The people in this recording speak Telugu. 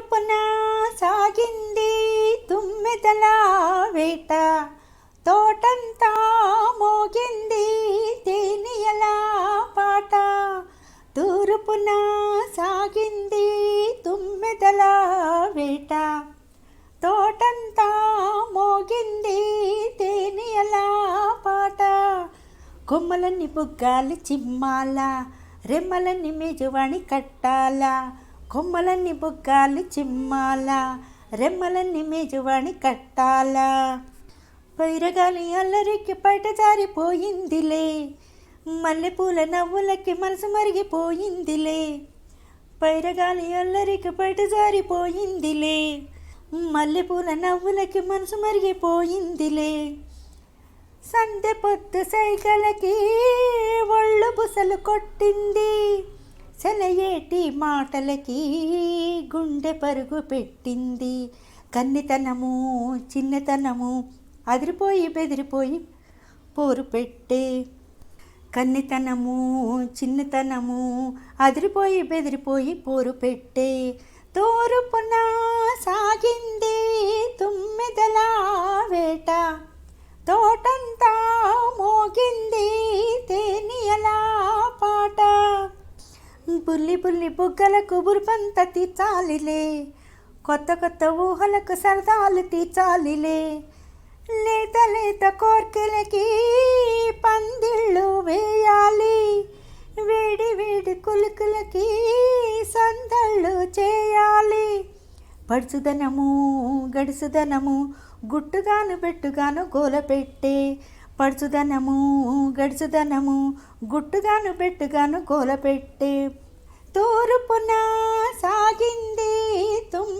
మెరుపున సాగింది తుమ్మెదల వేట. తోటంతా మోగింది తేనియల పాట. తూరుపున సాగింది తుమ్మెదల వేట. తోటంతా మోగింది తేనియల పాట. కొమ్మలన్నీ బుగ్గాలి చిమ్మాల రెమ్మలన్నీ మెజువాణి కట్టాలా. కొమ్మలన్నీ బుగ్గాలి చిమ్మాల రెమ్మలన్నీ మేజువాణి కట్టాల. పైరగాలి అల్లరికి పట జారిపోయిందిలే మల్లెపూల నవ్వులకి మనసు మరిగిపోయిందిలే. పైరగాలి అల్లరికి పట జారిపోయిందిలే మల్లెపూల నవ్వులకి మనసు మరిగిపోయిందిలే. సందె పొద్దు సైగలకి ఒళ్ళు బుసలు కొట్టింది. సెలయేటి మాటలకి గుండె పరుగు పెట్టింది. కన్నితనము చిన్నతనము అదిరిపోయి బెదిరిపోయి పోరు పెట్టే. కన్నితనము చిన్నతనము అదిరిపోయి బెదిరిపోయి పోరు పెట్టే. తోరుపున బుల్లి బుల్లి బుగ్గలకు బుర్బంత తీర్చాలిలే. కొత్త కొత్త ఊహలకు సరదాలు తీర్చాలిలే. లేత లేత కోర్కెలకి పందిళ్ళు వేయాలి. వేడి వేడి కులుకులకి సందళ్ళు చేయాలి. పడుచుదనము గడుసుదనము గుట్టుగాను బెట్టుగాను గోల పెట్టే. పడుచుదనము గడుచుదనము గుట్టుగాను బెట్టుగాను గోల పెట్టే. తూర్పున సాగింది తుమ్మ